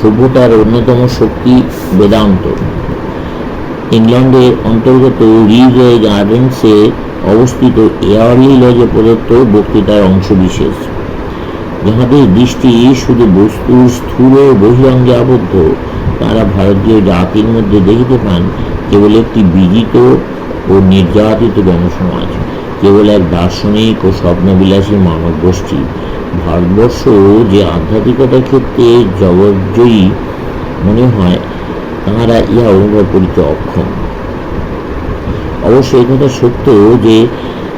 সভ্যতার অন্যতম শক্তি বেদান্ত। ইংল্যান্ডের অন্তর্গত রিজওয়ে গার্ডেন্সে অবস্থিত এয়ারলি লজে প্রদত্ত বক্তৃতার অংশবিশেষ। যাহাদের দৃষ্টি শুধু বস্তুর স্থূল বহিরঙ্গে আবদ্ধ, তারা ভারতীয় জাতির মধ্যে দেখিতে পান, কেবল একটি বিজিত ও নির্যাতিত জনসমাজ, কেবল এক দার্শনিক ও স্বপ্নবিলাসী মানব গোষ্ঠী ভারতবর্ষ যে আধ্যাত্মিকতার ক্ষেত্রে জগজ্জয়ী মনে হয়, তাহারা ইহা অনুভব করিতে অক্ষম। অবশ্য কথা সত্য যে,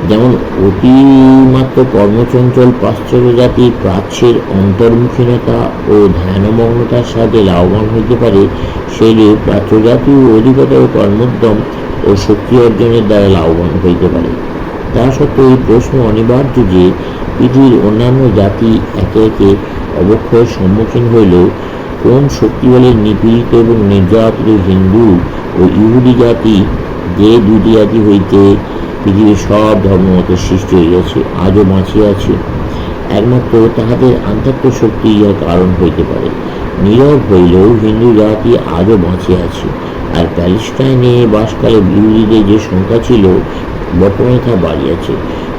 যেমন অতিমাত্র কর্মচঞ্চল পাশ্চাত্য জাতি প্রাচ্যের অন্তর্মুখীনতা ও ধ্যানমগ্নতার সাথে লাভবান হইতে পারে, সেইরূপ প্রাচ্য জাতীয় অধিকতর কর্মোদ্যম ও শক্তি অর্জনের দ্বারা লাভবান হইতে পারে। তা সত্ত্বেও এই প্রশ্ন অনিবার্য যে পৃথিবীর অন্যান্য জাতি একে একে অবক্ষয়ের সম্মুখীন হইলেও কোন শক্তি বলে নিপীড়িত এবং নির্যাতিত হিন্দু ও ইহুদি জাতি যে দুটি জাতি হইতে পৃথিবীর সব ধর্মমতের সৃষ্টি হইয়াছে, আজও বাঁচিয়া আছে? একমাত্র তাহাদের আধ্যাত্ম শক্তি ইহার কারণ হইতে পারে। নীরব হইলেও হিন্দু জাতি আজও বাঁচিয়া আছে। আর প্যালেস্টাইনে বাসকালে বিরোধীদের যে সংখ্যা ছিল তা বাড়িয়াছে।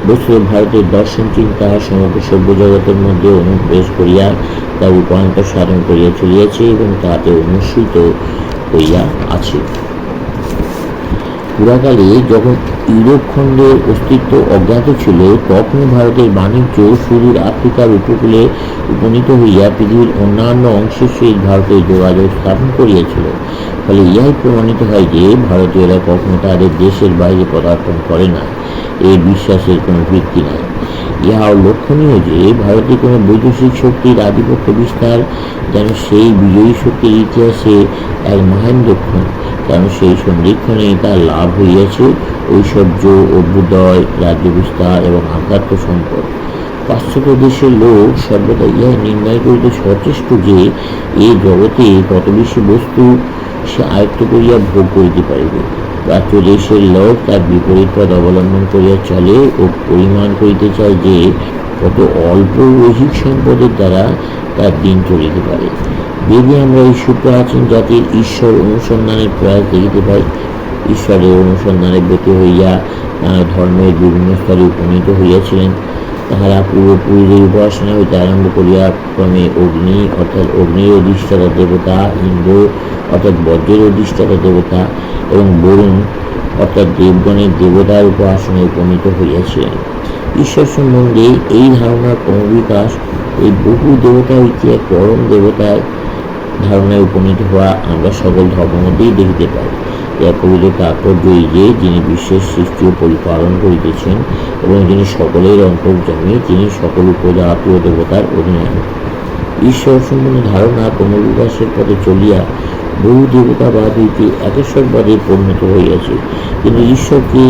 বস্তুত ভারতের দর্শন, চিন্তা সমগ্র সভ্যজগতের মধ্যে অনুপ্রবেশ করিয়া তার রূপান্তর সাধন করিয়া চলিয়াছে এবং তাতে অনুসৃত হইয়া আছে। পুরাকালে যখন ইউরোপ খণ্ডের অস্তিত্ব অজ্ঞাত ছিল তখন ভারতের বাণিজ্য সুদূর আফ্রিকার উপকূলে উপনীত হইয়া পৃথিবীর অন্যান্য অংশের সহিত ভারতের যোগাযোগ স্থাপন করিয়াছিল। ফলে ইহাই প্রমাণিত হয় যে, ভারতীয়রা কখনো তাদের দেশের বাইরে পদার্পণ করে না এই বিশ্বাসের কোনো ভিত্তি নাই। ইহাও লক্ষণীয় যে, ভারতে কোনো বৈদেশিক শক্তির আধিপত্য বিস্তার যেন সেই বিজয়ী শক্তির ইতিহাসে এক মহান লক্ষণ। কারণ সেই সন্ধিক্ষণে তার লাভ হইয়াছে। ঐশ্বর্য, অভ্যুদয় রাজ্য বিস্তার এবং আধ্যাত্ম সম্পদ। পাশ্চাত্য দেশের লোক সর্বদা ইহা নির্ণয় করিতে সচেষ্ট যে, এই জগতে কত বেশি বস্তু সে আয়ত্ত করিয়া ভোগ করিতে পারিবে। প্রাচ্য দেশের লোক তার বিপরীত পথ অবলম্বন করিয়া চলে ও পরিমাণ করিতে চায় যে, কত অল্প ঐহিক সম্পদের দ্বারা তার দিন চলিতে পারে। বেদে আমরা এই সুপ্রাচীন জাতির ঈশ্বর অনুসন্ধানের প্রয়াস দেখিতে পাই ঈশ্বরের অনুসন্ধানে ব্রত হইয়া ধর্মের বিভিন্ন স্তরে উপনীত হইয়াছিলেন। তাহারা পূর্বপুরুষের উপাসনা হইতে আরম্ভ করিয়া ক্রমে অগ্নি, অর্থাৎ অগ্নির অধিষ্ঠাতা দেবতা, ইন্দ্র, অর্থাৎ বজ্রের অধিষ্ঠাতা দেবতা এবং বরুণ, অর্থাৎ দেবগণের দেবতার উপাসনে উপনীত হইয়াছিলেন। ঈশ্বর সম্বন্ধে এই ধারণার ক্রমবিকাশ এই বহু দেবতা হইতে পরম দেবতার ধারণায় উপনীত হওয়া আমরা সকল ধর্মের মধ্যেই দেখিতে পাই। এই যে যিনি বিশ্বের সৃষ্টি ও পরিপালন করিতেছেন এবং যিনি সকলের তিনি সকল দেবতার অধিনায়ক। ঈশ্বর সম্বন্ধে ধারণা ক্রমবিকাশের পথে চলিয়া বহু একেশ্বরবাদে পরিণত হইয়াছে। কিন্তু ঈশ্বরকে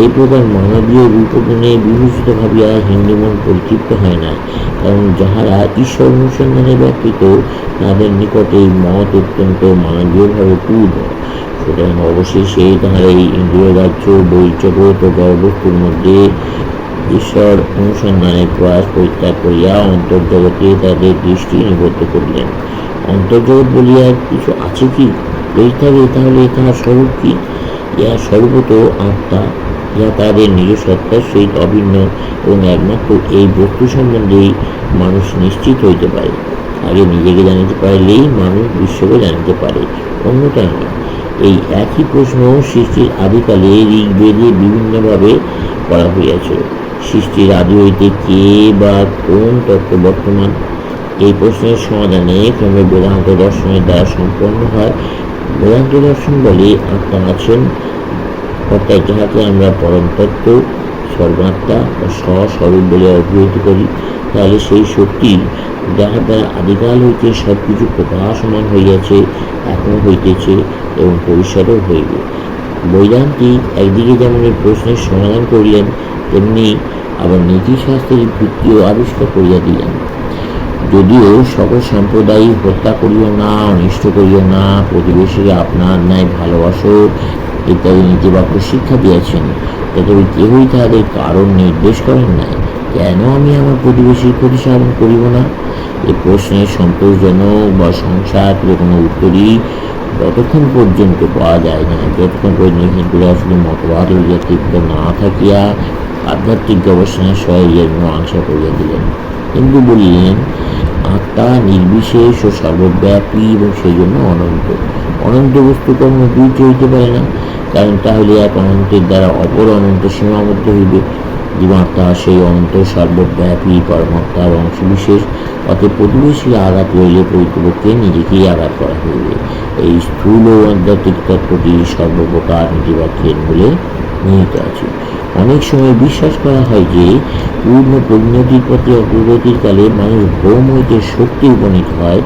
এই প্রকার মানবীয় রূপগুণে বিভূষিত ভাবিয়া হিন্দু মন পরিতৃপ্ত হয় না কারণ যাহারা ঈশ্বর অনুসন্ধানে ব্যতীত তাদের নিকটে এই মত অত্যন্ত মানবীয়ভাবে পূর্ণ। সুতরাং অবশেষে তাহারা এই ইন্দ্রিয় রাজ্য বৈজগৎ ও গর্বস্তুর মধ্যে ঈশ্বর অনুসন্ধানের প্রয়াস পরিত্যাগ করিয়া অন্তর্জগতে তাদের দৃষ্টি নিবদ্ধ করিলেন। অন্তর্জগৎ বলিয়া কিছু আছে কি? থাকে, তাহলে তাহার স্বরূপ কি? ইহা স্বরূপত আত্মা, যা তাদের নিজ সত্তার সহিত অভিন্ন এবং একমাত্র এই বস্তু সম্বন্ধেই মানুষ নিশ্চিত হইতে পারে। আগে নিজেকে জানিতে পারলেই মানুষ বিশ্বকে জানিতে পারে, অন্যটা নয়। এই একই প্রশ্ন সৃষ্টির আদিকালে ঋগ্বেদে বিভিন্নভাবে করা হইয়াছে। সৃষ্টির আদি হইতে কে বা কোন তত্ত্ব বর্তমান? এই প্রশ্নের সমাধানে ক্রমে বেদান্ত দর্শনের দ্বারা সম্পন্ন হয়। বেদান্ত দর্শন বলে আত্মা আছেন, অর্থাৎ যাহাকে আমরা পরম তত্ত্ব, সর্বাত্মা ও স্বস্বরূপ বলে অভিহিত করি। তাহলে সেই শক্তি যাহার দ্বারা আদিকাল হইতে সব কিছু প্রকাশমান হইয়াছে এখনও হইতেছে এবং ভবিষ্যতেও হইবে। বৈদান্তিক একদিকে যেমন এই প্রশ্নের সমাধান করিলেন তেমনি আবার নীতিশাস্ত্রের ভিত্তিও আবিষ্কার করিয়া দিলেন। যদিও সকল সম্প্রদায় হত্যা করিও না, অনিষ্ট করিও না প্রতিবেশীকে আপনার ন্যায় ভালোবাসো, ইত্যাদি নীতিবাক্য শিক্ষা দিয়েছেন। তথাপি কেহই তাহাদের কারণ নির্দেশ করেন নাই। কেন আমি আমার প্রতিবেশীর ক্ষতি সাধন করিব না? এ প্রশ্নের সন্তোষজনক বা সংসার কোনো উত্তরই ততক্ষণ পর্যন্ত পাওয়া যায় না। যতক্ষণ পর্যন্ত হিন্দুরা শুধু মতবাদ হইয়া তৃপ্ত না থাকিয়া আধ্যাত্মিক গবেষণার সহায় মীমাংসা করিয়া দিলেন। হিন্দু বলিলেন, আত্মা নির্বিশেষ ও সর্বব্যাপী এবং সেই জন্য অনন্ত। অনন্ত বস্তু কখনো দুইটি হইতে পারে না। কারণ তাহলে এক অনন্তের দ্বারা অপর অনন্ত সীমাবদ্ধ হইবে। জীবাত্মা সেই অনন্ত সর্বব্যাপী পরমাত্মার অংশবিশেষ। অতএব প্রতিবেশী আঘাত হইলে প্রকৃতপক্ষে নিজেকেই আঘাত করা হইবে। এই স্থূল ও আধ্যাত্মিক তত্ত্বটি সর্বপ্রকার নীতিবাক্যের মূলে নিহিত আছে। অনেক সময় বিশ্বাস করা হয় যে, পূর্ণ পরিণতির পথে অগ্রগতির কালে মানুষ ভ্রম হইতে শক্তি উপনীত হয়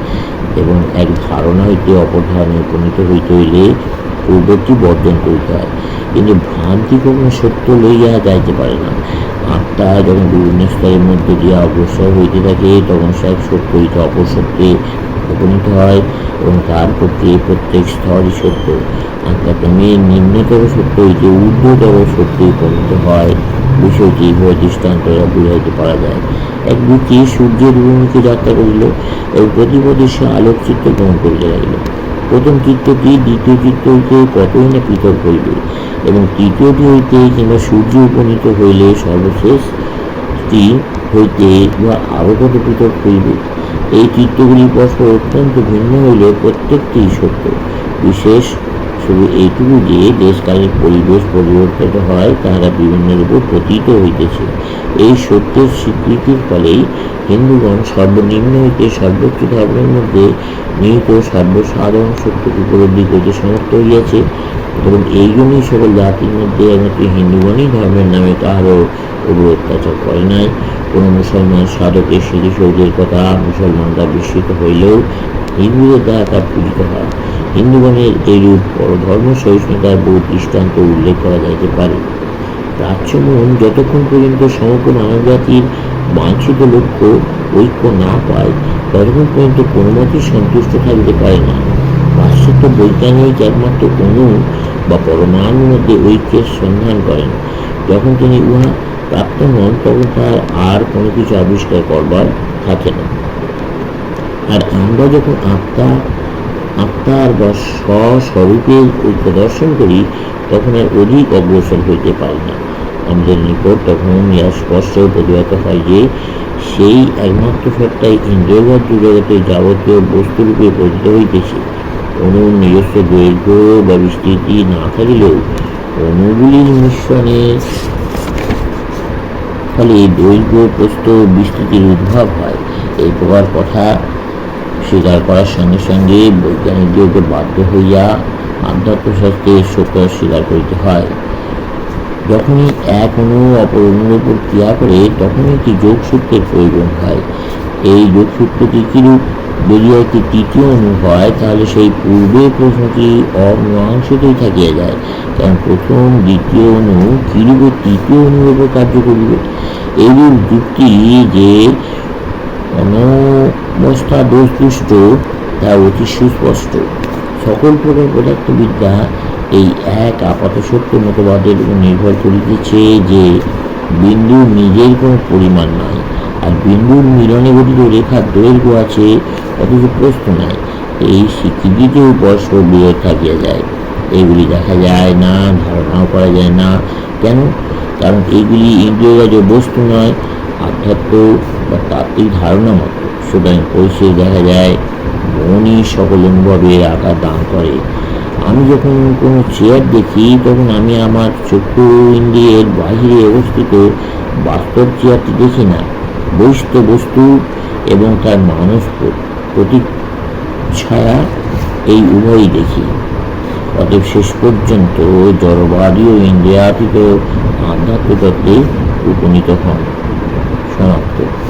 এবং এক ধারণা হইতে অপর ধারণায় উপনীত হইতে হইলে পূর্বটি বর্জন করিতে হয়। কিন্তু ভ্রান্তি কখনো সত্য লইয়া যাইতে পারে না। আত্মা যখন বিভিন্ন স্তরের মধ্যে দিয়ে অগ্রসর হইতে থাকে, তখন সে এক সত্য হইতে অপর সত্যে উপনীত হয় এবং তার পক্ষে প্রত্যেক স্তরই সত্য। আত্মা ক্রমের নিম্নতর সত্য হইতে ঊর্ধ্বতর সত্যে উপনীত হয়। বিষয়টি উভয় দৃষ্টান্তরা বুঝাইতে পারা যায়। এক ব্যক্তি সূর্যের অভিমুখে যাত্রা করিল এবং প্রতিপদে সে আলোক চিত্র গ্রহণ করিতে লাগিল। প্রথম চিত্রটি, দ্বিতীয় চিত্র হইতে কতই না পৃথক হইবে এবং তৃতীয়টি হইতে কিংবা সূর্য উপনীত হইলে সর্বশেষটি হইতে আরও কত পৃথক হইবে? এই চিত্রগুলি পরস্পর অত্যন্ত ভিন্ন হইলেও প্রত্যেকটি সত্য। বিশেষ শুধু এইটুকু যে দেশকালের পরিবেশ পরিবর্তিত হয়, তাহারা বিভিন্ন রূপে পতিত হইতেছে। এই সত্যের স্বীকৃতির ফলেই হিন্দুগণ সর্বনিম্ন হইতে সর্বোচ্চ ধর্মের মধ্যে নিহিত সর্বসাধারণ সত্যকে উপলব্ধি করিতে সমর্থ হইয়াছে। এবং এই জন্যই সকল জাতির মধ্যে একমাত্র হিন্দুগণই ধর্মের নামে কাহারও উপর অত্যাচার করে নাই। কোনো মুসলমান সাধকের স্মৃতিসৌধের কথা মুসলমানরা বিস্মিত হইলেও হিন্দুদের দ্বারা তা পূজিত হয়। হিন্দুগণের এইরূপ ধর্ম সহিষ্ণুতার বহু দৃষ্টান্ত উল্লেখ করা যাইতে পারে। প্রাচ্যমন যতক্ষণ পর্যন্ত সমগ্র মানব জাতির বাঞ্ছিত লক্ষ্য ঐক্য না পায়, ততক্ষণ পর্যন্ত কোনো মতেই সন্তুষ্ট থাকতে পারে না। পাশ্চাত্য বৈজ্ঞানিক একমাত্র অণু বা পরমাণুর মধ্যে ঐক্যের সন্ধান করেন। যখন তিনি উহা প্রাপ্ত হন, তখন তার আর কোনো কিছু আবিষ্কার করবার থাকে না। আর আমরা যখন আত্মা আত্মার বা স্বস্বরূপের ঐক্য দর্শন করি, তখন আর অধিক অগ্রসর হইতে পারি না। আমাদের নিকট তখন ইহা স্পষ্ট প্রতিভাত হয় যে, সেই একমাত্র সত্তাই ইন্দ্রিয়গত জগতে যাবতীয় বস্তুরূপে পরিচিত হইতেছে। অনুর নিজস্ব দৈর্ঘ্য বা বিস্তৃতি না থাকিলেও অনুগুলির মিশ্রণের ফলে দৈর্ঘ্য, প্রস্থ বিস্তৃতির উদ্ভব হয়। এই প্রকার কথা স্বীকার করার সঙ্গে সঙ্গে বৈজ্ঞানিকদেরকে বাধ্য হইয়া আধ্যাত্মশাস্ত্রের সত্য স্বীকার করিতে হয়। যখনই এক অণু অপর অণুর উপর ক্রিয়া করে, তখনই একটি যোগসূত্রের প্রয়োজন হয়। এই যোগসূত্রটি কিরূপ? যদি একটি তৃতীয় অণু হয়, তাহলে সেই পূর্বের প্রশ্নটি অমীমাংসিতই থাকিয়া যায়। কারণ প্রথম, দ্বিতীয় অনু কিরূপে তৃতীয় অণুর উপর কার্য করিবে? এইরূপ যুক্তি যে অনবস্থা দোষপুষ্ট তা অতি সুস্পষ্ট। সকল প্রকার পদার্থবিদ্যা এই এক আপাত সত্য মতবাদের উপর নির্ভর করিতেছে যে বিন্দুর নিজের কোনো পরিমাণ নাই আর বিন্দুর মিলনে গঠিত রেখার দৈর্ঘ্য আছে, অথচ প্রশ্ন নাই। এই স্বীকৃতিতেও পরস্পর বিরোধ থাকিয়া যায়। এগুলি দেখা যায় না, ধারণাও করা যায় না। কেন? কারণ এইগুলি ইন্দ্রিয়রাজ বস্তু নয় আধ্যাত্ম বা তাত্ত্বিক ধারণা মাত্র সুতরাং পরিচয় দেখা যায় মনই সকল অনুভবের আকার দান করে। আমি যখন কোনো চেয়ার দেখি, তখন আমি আমার চক্ষু ইন্দ্রিয়ের বাহিরে অবস্থিত বাস্তব চেয়ারটি দেখি না। বৈশিষ্ট বস্তু এবং তার মানুষ ছায়া এই উভয়ই দেখি। অতএব শেষ পর্যন্ত জড়বাদী ও ইন্দ্রিয়াতীত আধ্যাত্মিক তত্ত্বে উপনীত হন। Oh, dear.